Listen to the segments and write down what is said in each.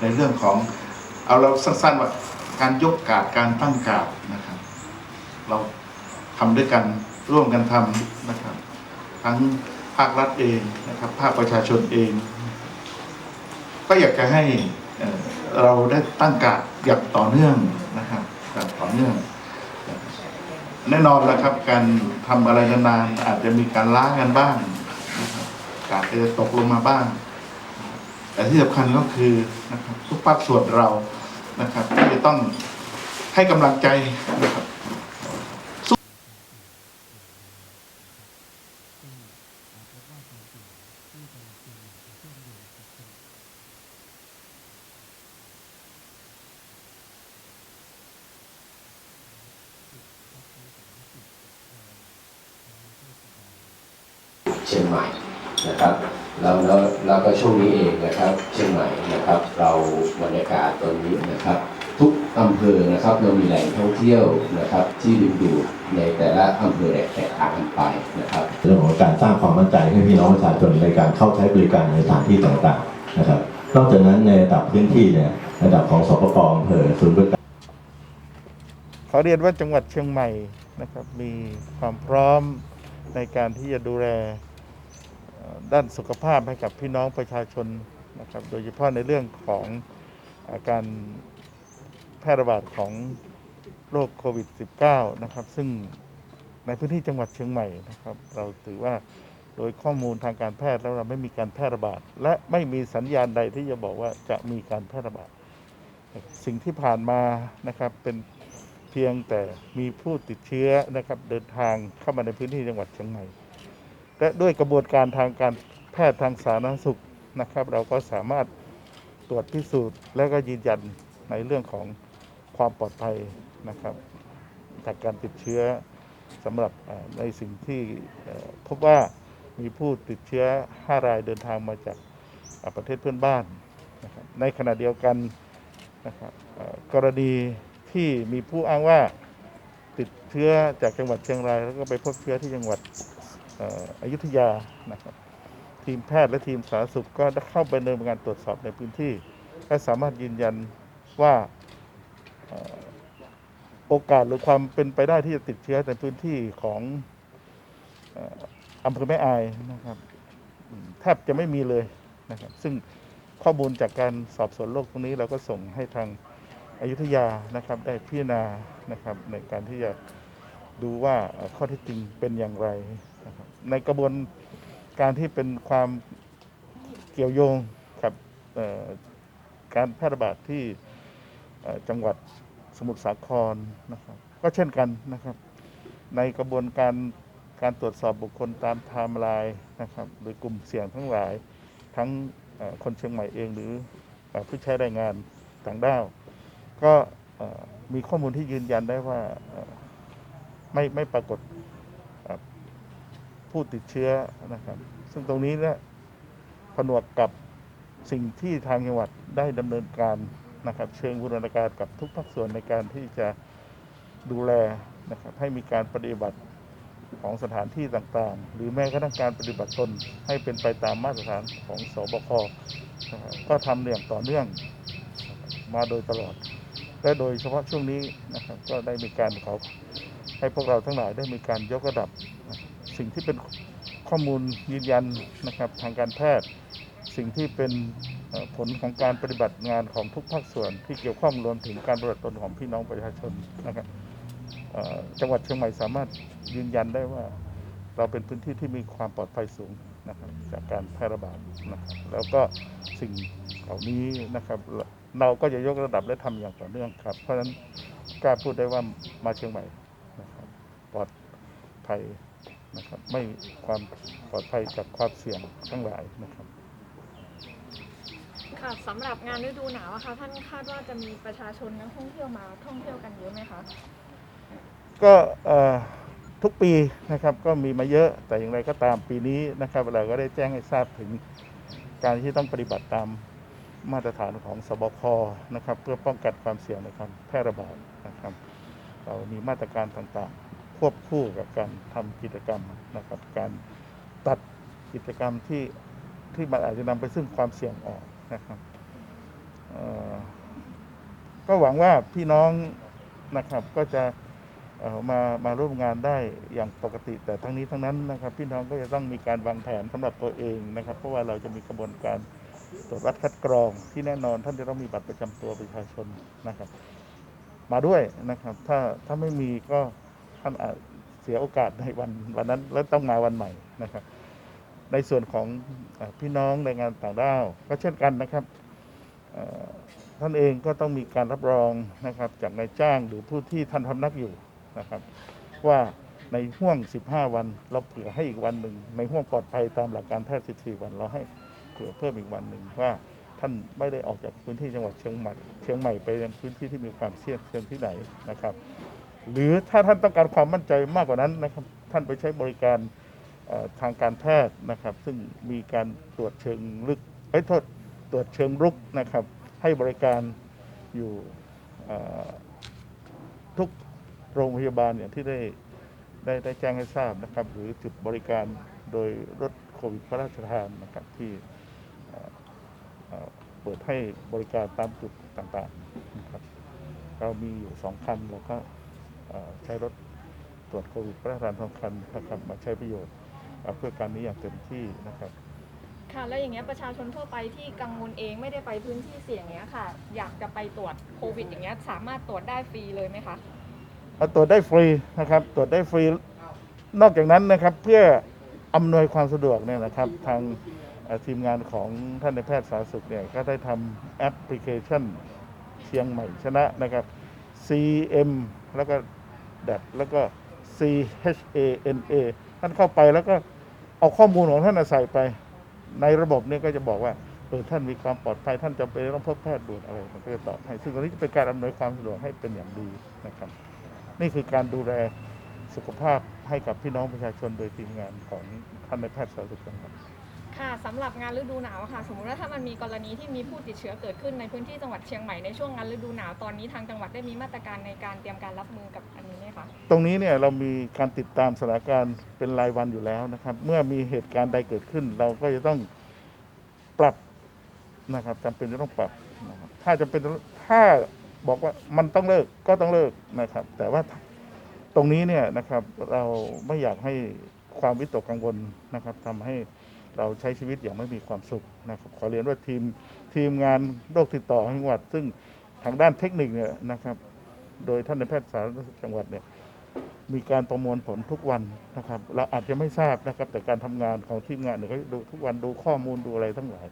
ในเรื่องของเอาเราสั้นๆว่าการยกกาดการตั้งกาดนะครับ เราทำด้วยกันร่วมกันทำนะครับ ทั้งภาครัฐเองนะครับ ภาคประชาชนเอง ก็อยากจะให้เราได้ตั้งกาดอย่างต่อเนื่องนะครับอย่างต่อเนื่อง แน่นอนแล้วครับ การทำอะไรนานๆอาจจะมีการล้ากันบ้างนะครับกาดจะตกลงมาบ้าง แต่ที่สำคัญก็คือนะครับทุกภาคส่วนเรานะครับที่จะต้องให้กำลังใจนะครับเชียงใหม่นะครับ แล้วแล้วแล้วก็ช่วงนี้เองนะครับ เชียงใหม่นะครับ เราบรรยากาศตอนนี้นะครับ ทุกอำเภอนะครับเรามีแหล่งท่องเที่ยวนะครับ ที่ดึงดูดในแต่ละอำเภอแตกต่างกันไปนะครับเรื่องของการสร้างความมั่นใจให้พี่น้องประชาชนในการเข้าใช้บริการในสถานที่ต่างๆนะครับ นอกจากนั้นในระดับพื้นที่เนี่ยระดับของสปกอำเภอศูนย์บริการขอเรียนว่าจังหวัดเชียงใหม่นะครับ มีความพร้อมในการที่จะดูแลเอ่อ ด้านสุขภาพให้กับพี่น้องประชาชนนะครับ โดยเฉพาะในเรื่องของอาการแพร่ระบาดของโรคโควิด -19 นะครับ ซึ่งในพื้นที่จังหวัดเชียงใหม่นะครับ เราถือว่าโดยข้อมูลทางการแพทย์แล้วเราไม่มีการแพร่ระบาด และไม่มีสัญญาณใดที่จะบอกว่าจะมีการแพร่ระบาด สิ่งที่ผ่านมานะครับเป็นเพียงแต่มีผู้ติดเชื้อนะครับเดินทางเข้ามาในพื้นที่จังหวัดเชียงใหม่ และด้วยกระบวนการทางการแพทย์ทางสาธารณสุขนะครับ เราก็สามารถตรวจพิสูจน์และก็ยืนยันในเรื่องของความปลอดภัยนะครับจากการติดเชื้อสำหรับในสิ่งที่พบว่ามีผู้ติดเชื้อ 5 รายเดินทางมาจากประเทศเพื่อนบ้านนะครับในขณะเดียวกันนะครับกรณีที่มีผู้อ้างว่าติดเชื้อจากจังหวัดเชียงราย แล้วก็ไปพบเชื้อที่จังหวัด อยุธยานะครับทีมแพทย์และทีมสาธารณสุขก็ได้เข้าไปดำเนินการตรวจสอบในพื้นที่และสามารถยืนยันว่าโอกาสหรือความเป็นไปได้ที่จะติดเชื้อในพื้นที่ของอำเภอแม่อายนะครับแทบจะไม่มีเลยนะครับ ซึ่งข้อมูลจากการสอบสวนโรคตรงนี้เราก็ส่งให้ทางอายุทยานะครับ ได้พิจารณานะครับในการที่จะดูว่าข้อเท็จจริงเป็นอย่างไร นะครับในกระบวนการที่เป็นความเกี่ยวโยงกับการแพร่ระบาดที่จังหวัดสมุทรสาครนะครับก็เช่นกันนะครับ ในกระบวนการการตรวจสอบบุคคลตามไทม์ไลน์นะครับหรือกลุ่มเสี่ยงทั้งหลายทั้งคนเชียงใหม่เองหรือผู้ใช้แรงงานต่างด้าว ก็มีข้อมูลที่ยืนยันได้ว่าไม่ไม่ปรากฏ ผู้ติดเชื้อนะครับ ซึ่งตรงนี้เนี่ยผนวกกับสิ่งที่ทางจังหวัดได้ดำเนินการนะครับ เชิงบูรณาการกับทุกภาคส่วนในการที่จะดูแลนะครับให้มีการปฏิบัติของสถานที่ต่างๆ หรือแม้กระทั่งการปฏิบัติตนให้เป็นไปตามมาตรฐานของสบคก็ทำอย่างต่อเนื่องมาโดยตลอด และโดยเฉพาะช่วงนี้นะครับก็ได้มีการขอให้พวกเราทั้งหลายได้มีการยกระดับ สิ่งที่เป็นข้อมูลยืนยันนะครับทางการแพทย์ สิ่งที่เป็นผลของการปฏิบัติงานของทุกภาคส่วนที่เกี่ยวข้องรวมถึงการปฏิบัติตนของพี่น้องประชาชนนะครับจังหวัดเชียงใหม่สามารถยืนยันได้ว่าเราเป็นพื้นที่ที่มีความปลอดภัยสูงนะครับจากการแพร่ระบาดนะครับแล้วก็สิ่งเหล่านี้นะครับเราก็จะยกระดับและทำอย่างต่อเนื่องครับ เพราะฉะนั้นกล้าพูดได้ว่ามาเชียงใหม่นะครับปลอดภัย นะครับ ไม่ความปลอดภัยจากความเสี่ยงทั้งหลายนะครับค่ะสำหรับงานฤดูหนาวอะค่ะท่านคาดว่าจะมีประชาชนนักท่องเที่ยวมาท่องเที่ยวกันเยอะไหมคะก็เอ่อทุกปีนะครับก็มีมาเยอะแต่อย่างไรก็ตามปีนี้นะครับเราก็ได้แจ้งให้ทราบถึงการที่ต้องปฏิบัติตามมาตรฐานของสบคนะครับ เพื่อป้องกันความเสี่ยงในการแพร่ระบาดนะครับ เรามีมาตรการต่างๆ ควบคู่กับการทำกิจกรรมนะครับ การตัดกิจกรรมที่ที่มันอาจจะนำไปซึ่งความเสี่ยงออกนะครับก็หวังว่าพี่น้องนะครับก็จะเอ่อมามาร่วมงานได้อย่างปกติ แต่ทั้งนี้ทั้งนั้นนะครับ พี่น้องก็จะต้องมีการวางแผนสำหรับตัวเองนะครับ เพราะว่าเราจะมีกระบวนการตรวจวัดคัดกรองที่แน่นอนท่านจะต้องมีบัตรประจำตัวประชาชนนะครับ มาด้วยนะครับ ถ้าถ้าไม่มีก็ ท่านอาจเสียโอกาสในวันวันนั้นแล้วต้องมาวันใหม่นะครับ ในส่วนของพี่น้องแรงงานต่างด้าวก็เช่นกันนะครับท่านเองก็ต้องมีการรับรองนะครับจากนายจ้างหรือผู้ที่ท่านพำนักอยู่นะครับ ว่าในห่วง 15 วันเราเผื่อให้อีกวันหนึ่งในห่วงปลอดภัยตามหลักการแพทย์ 14 วันเราให้เผื่อเพิ่มอีกวันหนึ่งว่าท่านไม่ได้ออกจากพื้นที่จังหวัดเชียงใหม่เชียงใหม่ไปยังพื้นที่ที่มีความเสี่ยงเชิงที่ไหนนะครับ หรือถ้าท่านต้องการความมั่นใจมากกว่านั้นนะครับ ท่านไปใช้บริการทางการแพทย์นะครับ ซึ่งมีการตรวจเชิงลึกไอ้โทษตรวจเชิงรุกนะครับ ให้บริการอยู่ทุกโรงพยาบาลอย่างที่ได้ได้ได้แจ้งให้ทราบนะครับ หรือจุดบริการโดยรถโควิดพระราชทานนะครับที่เปิดให้บริการตามจุดต่างๆนะครับเรามีอยู่สองคันเราก็ ใช้รถตรวจโควิดพระราชทานทองคำนะครับมาใช้ประโยชน์เอ่อเพื่อการนี้อย่างเต็มที่นะครับค่ะแล้วอย่างเงี้ยประชาชนทั่วไปที่กังวลเองไม่ได้ไปพื้นที่เสี่ยงเงี้ยค่ะ อยากจะไปตรวจโควิดอย่างเงี้ยสามารถตรวจได้ฟรีเลยไหมคะเอาตรวจได้ฟรีนะครับ ตรวจได้ฟรีนอกจากนั้นนะครับเพื่ออำนวยความสะดวกเนี่ยนะครับทางเอ่อทีมงานของท่านในายแพทย์สาธารณสุขเนี่ยก็ได้ทำแอปพลิเคชันเชียงใหม่ชนะนะครับ CM แล้วก็ดัดแล้วก็ CHANA ท่านเข้าไปแล้วก็เอาข้อมูลของท่านใส่ไป ในระบบเนี่ยก็จะบอกว่าเออท่านมีความปลอดภัยท่านจำเป็นต้องพบแพทย์ด่วนอะไรมันก็จะตอบให้ ซึ่งตรงนี้จะเป็นการอำนวยความสะดวกให้เป็นอย่างดีนะครับ นี่คือการดูแลสุขภาพให้กับพี่น้องประชาชนโดยทีมงานของท่านในแพทย์สาธารณสุขจังหวัด ค่ะสำหรับงานฤดูหนาวค่ะ สมมติว่าถ้ามันมีกรณีที่มีผู้ติดเชื้อเกิดขึ้นในพื้นที่จังหวัดเชียงใหม่ในช่วงงานฤดูหนาวตอนนี้ทางจังหวัดได้มีมาตรการในการเตรียมการรับมือกับอันนี้ไหมคะตรงนี้เนี่ยเรามีการติดตามสถานการณ์เป็นรายวันอยู่แล้วนะครับ เมื่อมีเหตุการณ์ใดเกิดขึ้น เราก็จะต้องปรับนะครับจำเป็นจะต้องปรับนะครับถ้าจำเป็นถ้าบอกว่ามันต้องเลิกก็ต้องเลิกนะครับ แต่ว่าตรงนี้เนี่ยนะครับเราไม่อยากให้ความวิตกกังวลนะครับทำให้ เราใช้ชีวิตอย่างไม่มีความสุขนะครับขอเรียนว่าทีมทีมงานโรคติดต่อจังหวัด ซึ่งทางด้านเทคนิคเนี่ยนะครับ โดยท่านในายแพทย์สาธารณสุขจังหวัดเนี่ยมีการประมวลผลทุกวันนะครับ เราอาจจะไม่ทราบนะครับ แต่การทำงานของทีมงานเนี่ยก็ดูทุกวันดูข้อมูลดูอะไรทั้งหลาย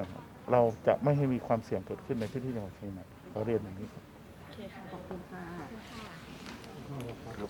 นะครับเราจะไม่ให้มีความเสี่ยงเกิดขึ้นในพื้นที่จังหวัดเชียงใหม่ขอเรียนอย่างนี้ครับโอเคค่ะขอบคุณค่ะ